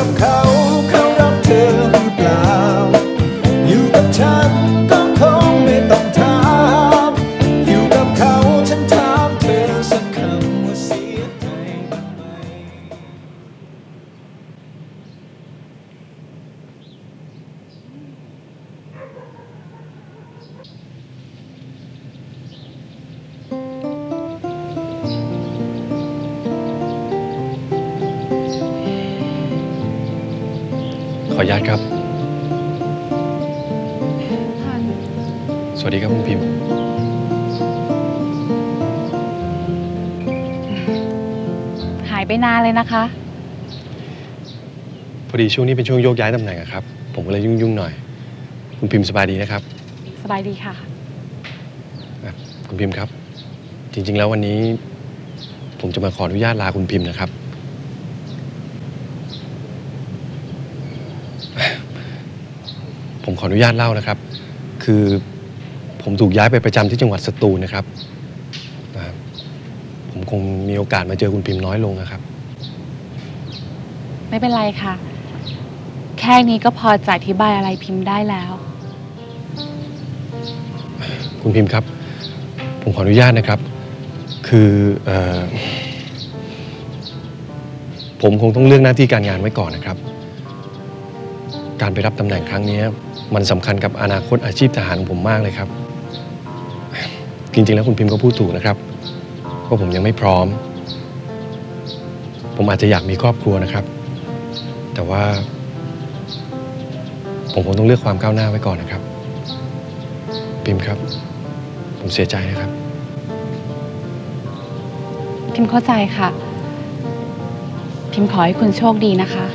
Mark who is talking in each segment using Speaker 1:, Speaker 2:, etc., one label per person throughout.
Speaker 1: กับ ออนุ
Speaker 2: ญาตครับ สวัสดีครับคุณพิมพ์
Speaker 3: หายไปนานเลยนะคะ
Speaker 2: พอดีช่วงนี้เป็นช่วงโยกย้ายตำแหน่งอะครับ ผมก็เลยยุ่งๆหน่อย คุณพิมพ์สบายดีนะครับ
Speaker 3: สบายดีค่ะ
Speaker 2: อะคุณพิมพ์ครับ จริง ๆ แล้ววันนี้ ผมจะมาขออนุญาตลาคุณพิมพ์นะครับ ผม ขออนุญาตเล่านะครับ คือผมถูกย้ายไปประจำที่จังหวัดสตูลนะครับอ่าผมคงมีโอกาสมาเจอคุณพิมพ์น้อยลงนะครับ
Speaker 3: ไม่เป็นไรค่ะ แค่นี้ก็พอจะอธิบายอะไรพิมพ์ได้แล้ว
Speaker 2: คุณพิมพ์ครับ ผมขออนุญาตนะครับ คือเออผมคงต้องเลือกหน้าที่การงานไว้ก่อนนะครับ การไปรับตำแหน่งครั้งนี้มันสำคัญกับอนาคตอาชีพทหารของผมมากเลยครับ จริงๆ แล้วคุณพิมพ์ก็พูดถูกนะครับว่าผมยังไม่พร้อม ผมอาจจะอยากมีครอบครัวนะครับ แต่ว่า ผมคงต้องเลือกความก้าวหน้าไว้ก่อนนะครับ พิมพ์ครับ ผมเสียใจนะครับ
Speaker 3: พิมพ์เข้าใจค่ะ พิมพ์ขอให้คุณโชคดีนะคะ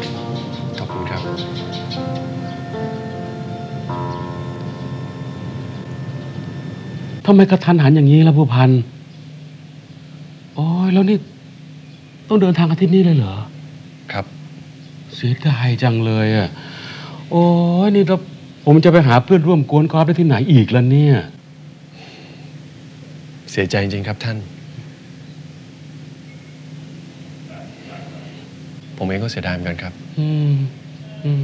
Speaker 4: ทำไมกระทันหันอย่างนี้ล่ะผู้พันโอ้ยแล้วนี่ ต้องเดินทางอาทิตย์นี้เลยเหรอ
Speaker 2: ครับ
Speaker 4: เสียดายจังเลยอะ โอ้ยนี่เราผมจะไปหาเพื่อนร่วมกวนกอล์ฟได้ที่ไหนอีกล่ะเนี่ย
Speaker 2: เสียใจจริงๆครับท่าน ผมเองก็เสียดายเหมือนกันครับ
Speaker 4: อืมอืม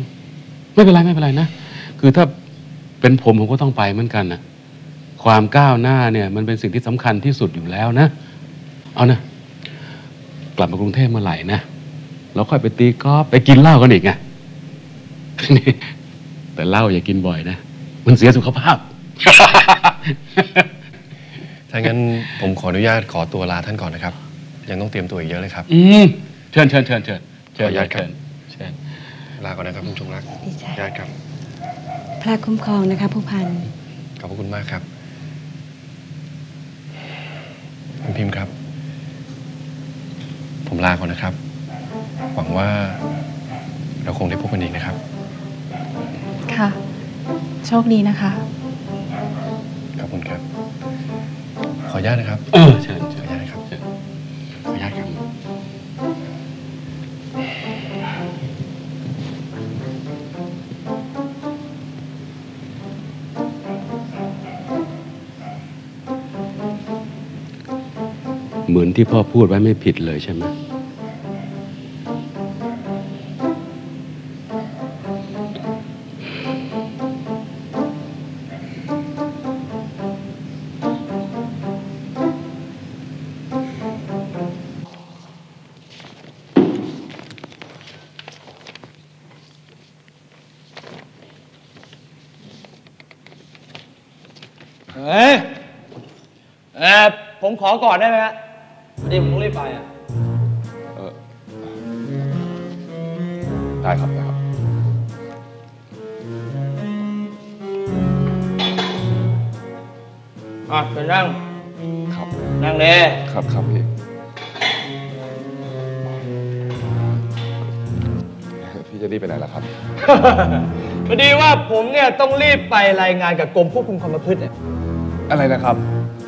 Speaker 4: ไม่เป็นไรไม่เป็นไรนะ คือถ้าเป็นผมผมก็ต้องไปเหมือนกันนะ ความก้าวหน้าเนี่ยมันเป็นสิ่งที่สำคัญที่สุดอยู่แล้วนะ เอานะ กลับมากรุงเทพเมื่อไหร่นะเราค่อยไปตีกอล์ฟไปกินเหล้ากันอีกไงนี่แต่เหล้าอย่ากินบ่อยนะ มันเสียสุขภาพ
Speaker 2: ถ้างั้นผมขออนุญาตขอตัวลาท่านก่อนนะครับ ยังต้องเตรียมตัวอีกเยอะเลยครับ
Speaker 4: อืมเชิญเชิญเชิญเชิญเชิญ
Speaker 2: ขออนุญาตครับ
Speaker 4: เชิญเชิญ
Speaker 2: ลาก่อนนะครับคุณชงรัก
Speaker 5: ดีใจ
Speaker 2: ญาติครับ
Speaker 5: พระคุ้มครองนะคะผู้พัน
Speaker 2: ขอบพระคุณมากครับ คุณพิมพ์ครับ ผมลาก่อนนะครับ หวังว่าเราคงได้พบกันอีกนะครับ
Speaker 3: ค่ะ โชคดีนะคะ
Speaker 2: ขอบคุณครับ ขออนุญาตนะครับ
Speaker 4: เออเชิญ
Speaker 2: ขอ
Speaker 4: เชิ
Speaker 2: อ
Speaker 4: ญ
Speaker 2: นุญาตนะครับ
Speaker 4: เชิญ เหมือนที่พ่อพูดไว้ไม่ผิดเลยใช่ไหม
Speaker 6: เฮ้ยเออผมขอก่อนได้ไหมฮะ พอดีผมต้องรีบไปอะ
Speaker 4: ได้ครับได้ครับ
Speaker 6: อะเชิญนั่ง
Speaker 4: ครับ
Speaker 6: นั่งเลย
Speaker 4: ครับครับพี่ พี่จะรีบไปไหนล่ะครับ
Speaker 6: พอดีว่าผมเนี่ยต้องรีบไปรายงานกับกรมควบคุมความประพฤติเนี่ย
Speaker 4: อะไรนะครับ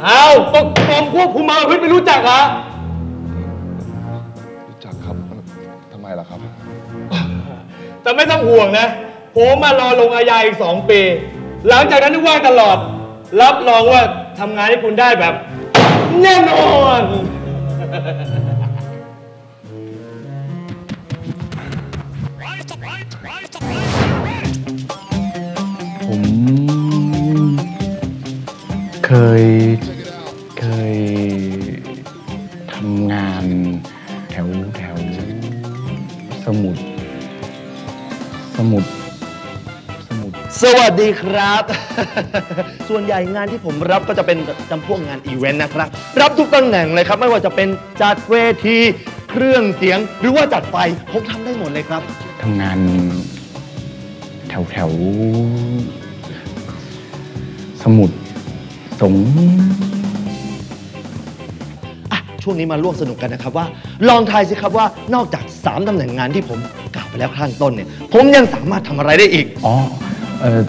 Speaker 6: เอ้าก็กรมควบคุมความประพฤติไม่รู้จักเหรอ
Speaker 4: ล่ะครับ
Speaker 6: แต่ไม่ต้องห่วงนะ ผมมารอลงอาญาอีกสองปี หลังจากนั้นทุกว่าตลอด รับรองว่าทำงานให้คุณได้แบบ แน่นอน
Speaker 1: ผ
Speaker 7: มเคย
Speaker 8: วัสดีครับ ส่วนใหญ่งานที่ผมรับก็จะเป็นจำพวกงานอีเวนต์นะครับ รับทุกตำแหน่งเลยครับ ไม่ว่าจะเป็นจัดเวที เครื่องเสียง หรือว่าจัดไฟ ผมทำได้หมดเลยครับ
Speaker 7: ทำงานแถวแถวสมุทรสง
Speaker 8: อะช่วงนี้มาร่วมสนุกกันนะครับว่า ลองทายสิครับว่านอกจาก 3ตำแหน่งงานที่ผมกล่าวไปแล้วข้างต้นเนี่ย ผมยังสามารถทำอะไรได้อีก
Speaker 7: อ๋อ เออ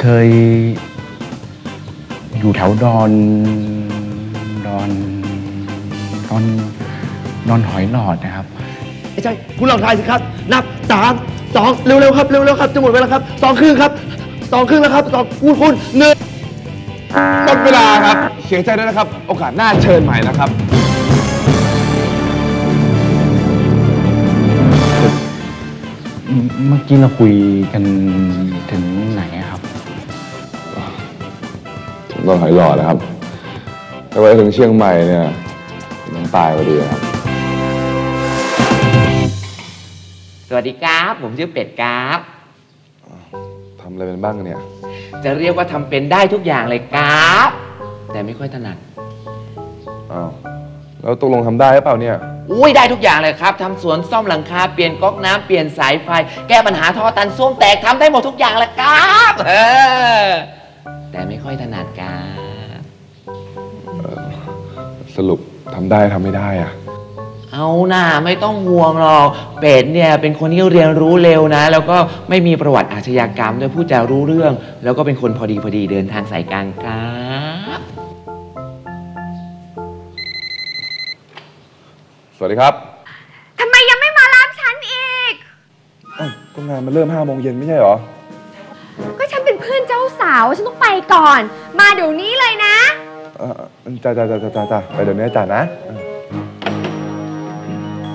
Speaker 7: เคย อยู่แถวดอนดอนดอนดอนหอยหลอดนะครับ
Speaker 8: ไม่ใช่ คุณลองทายสิครับ นับสามสองเร็วๆครับ เร็วๆครับจะหมดเวลาครับสองครึ่งครับสองครึ่งแล้วครับสองคุณคุณหนึ่ง
Speaker 9: หมดเวลาครับ เสียใจด้วยนะครับ โอกาสหน้าเชิญใหม่นะครับ
Speaker 7: เมื่อกี้เราคุยกันถึงไหนอะครับ
Speaker 9: โดนหอยหลอดนะครับแต่ว่าถึงเชียงใหม่เนี่ยยังตายพอดีนะครับ
Speaker 10: สวัสดีครับ ผมชื่อเป็ดครับ
Speaker 9: ทำอะไรเป็นบ้างเนี่ย
Speaker 10: จะเรียกว่าทำเป็นได้ทุกอย่างเลยครับ แต่ไม่ค่อยถนัด
Speaker 9: อ้าว แล้วตกลงทำได้หรือเปล่าเนี่ย
Speaker 10: อุ้ยได้ทุกอย่างเลยครับทำสวนซ่อมหลังคาเปลี่ยนก๊อกน้ำเปลี่ยนสายไฟ แก้ปัญหาท่อตันส้วมแตกทำได้หมดทุกอย่างเลยครับเออแต่ไม่ค่อยถนัดครับ
Speaker 9: สรุปทำได้ทำไม่ได้อะ
Speaker 10: เอาหน่าไม่ต้องห่วงหรอกเป็ดเนี่ยเป็นคนที่เรียนรู้เร็วนะ แล้วก็ไม่มีประวัติอาชญากรรมด้วยพูดจารู้เรื่อง แล้วก็เป็นคนพอดีพอดีเดินทางสายกลางครับ
Speaker 9: วัสดีครับ
Speaker 11: ทำไมยังไม่มารับฉันอีก
Speaker 9: อ้าวก็งานมันเริ่มห้าโมงเย็นไม่ใช่เหรอ
Speaker 11: ก็ฉันเป็นเพื่อนเจ้าสาว ฉันต้องไปก่อน มาเดี๋ยวนี้เลยนะ
Speaker 9: เออจ้าจ้าจ้าจ้าจ้าไปเดี๋ยวนี้จ้านะ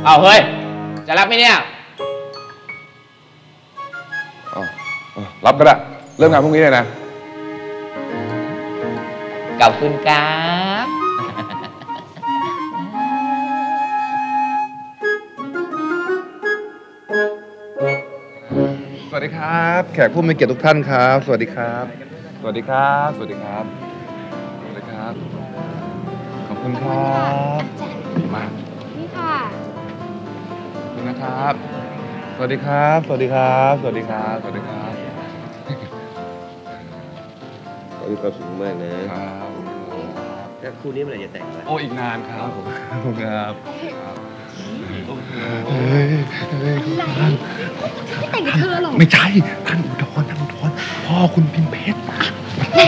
Speaker 10: เอาเฮ้ย จะรับไหมเนี่ย
Speaker 9: อ้าวเออรับก็ได้เริ่มงานพรุ่งนี้เลยนะ
Speaker 10: ขอบคุณครับ
Speaker 9: สวัสดีครับ แขกผู้มีเกียรติทุกท่านครับ สวัสดีครับ สวัสดีครับ สวัสดีครับ สวัสดีครับ ขอบคุณครับดีมาก
Speaker 11: นี่ค่ะ
Speaker 9: ขอบคุณนะครับ สวัสดีครับ สวัสดีครับ สวัสดีครับ สวัสดีครับ
Speaker 12: ขอมีความสุขมากนะครับแล้วคู่นี้เมื่อไหร่จะแต่งกัน
Speaker 9: โอ้อีกนานครับผมขอบ คุณครับ
Speaker 11: ไม่แต่งกับเธอหรอก
Speaker 7: ไม่ใช่ท่านอุดรท่านอุดรพ่อคุณพิมเพชร
Speaker 11: ไหน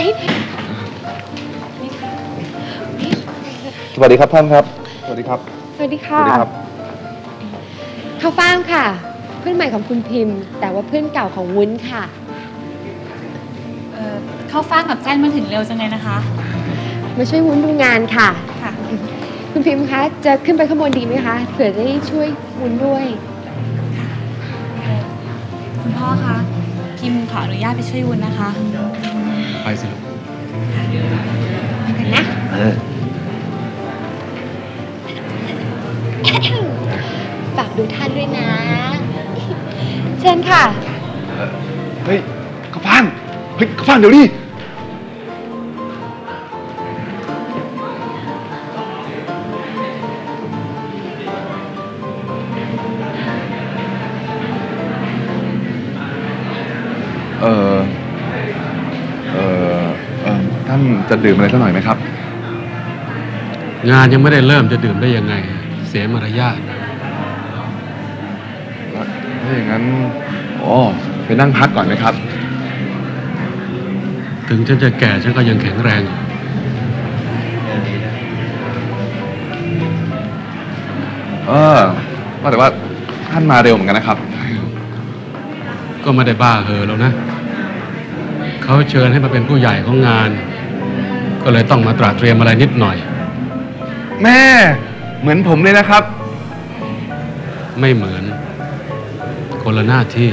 Speaker 9: สวัสดีครับท่านครับ สวัสดีครับ
Speaker 5: สวัสดีค่ะ
Speaker 9: วัสดีครับ
Speaker 5: ข้าวฟ่างค่ะ เพื่อนใหม่ของคุณพิมพ์ แต่ว่าเพื่อนเก่าของวุ้นค่ะ
Speaker 3: เออเข้าฟ้างกับแจ้นมาถึงเร็วจังเลยนะคะ
Speaker 5: มาช่วยวุ้นดูงานค่ะ
Speaker 3: ค่ะ
Speaker 5: คุณพิมพ์คะ จะขึ้นไปข้างบนดีไหมคะ เผื่อจะได้ช่วยวุ้นด้วย
Speaker 3: คุณพ่อคะพิมขออนุญาตไปช่วยวุ้นนะคะ
Speaker 2: ไปสิลูก
Speaker 5: กันนะฝากดูท่านด้วยนะ เชิญค่ะ
Speaker 9: เฮ้ยข้าวฟ่างเฮ้ยข้าวฟ่างเดี๋ยวดิ ท่านจะดื่มอะไรสักหน่อยไหมครับ
Speaker 4: งานยังไม่ได้เริ่มจะดื่มได้ยังไง เสียมารยาท
Speaker 9: ถ้าอย่างนั้นอ๋อไปนั่งพักก่อนไหมครับ
Speaker 4: ถึงฉันจะแก่ฉันก็ยังแข็งแรง
Speaker 9: เออว่าแต่ว่าท่านมาเร็วเหมือนกันนะครับ
Speaker 4: ก็ไม่ได้บ้าเหอแล้วนะ เขาเชิญให้มาเป็นผู้ใหญ่ของงาน ก็เลยต้องมาตราเตรียมอะไรนิดหน่อย
Speaker 9: แม่ เหมือนผมเลยนะครับ
Speaker 4: ไม่เหมือน คนละหน้าที่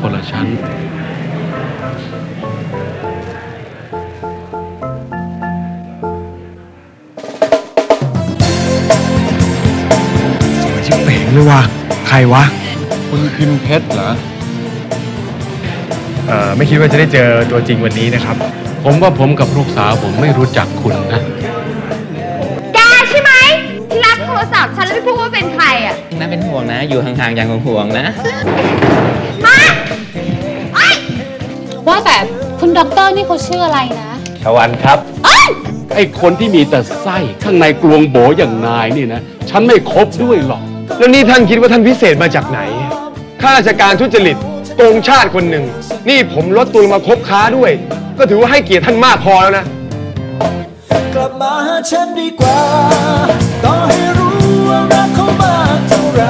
Speaker 4: คนละชั้น สวย
Speaker 1: ชิบเป่งเลยวะใครวะ
Speaker 9: คุณพิมเพชรเหรอ
Speaker 13: เอ่อ ไม่คิดว่าจะได้เจอตัวจริงวันนี้นะครับ
Speaker 4: ผมว่าผมกับลูกสาวผมไม่รู้จักคุณนะ
Speaker 11: แกใช่ไหมที่รับโทรศัพท์ฉันแล้วไม่พูดว่าเป็นใครอะ
Speaker 14: น่าเป็นห่วงนะ อยู่ห่างๆอย่างห่วงๆนะ
Speaker 11: มาไอ้
Speaker 15: ว่าแต่คุณด็อกเตอร์นี่เขาชื่ออะไรนะ
Speaker 16: ชวันครับ
Speaker 4: ไอ้คนที่มีแต่ไส้ข้างในกลวงโบอย่างนายนี่นะ ฉันไม่คบด้วยหรอก
Speaker 13: แล้วนี่ท่านคิดว่าท่านพิเศษมาจากไหน ข้าราชการทุจริตโกงชาติคนหนึ่ง นี่ผมลดตัวลงมาคบค้าด้วย ก็ถือว่าให้เกียรติท่านมากพอแล้วนะ
Speaker 1: กลับมาหาฉันดีกว่า ต่อให้รู้ว่ารักเขามากเท่าไหร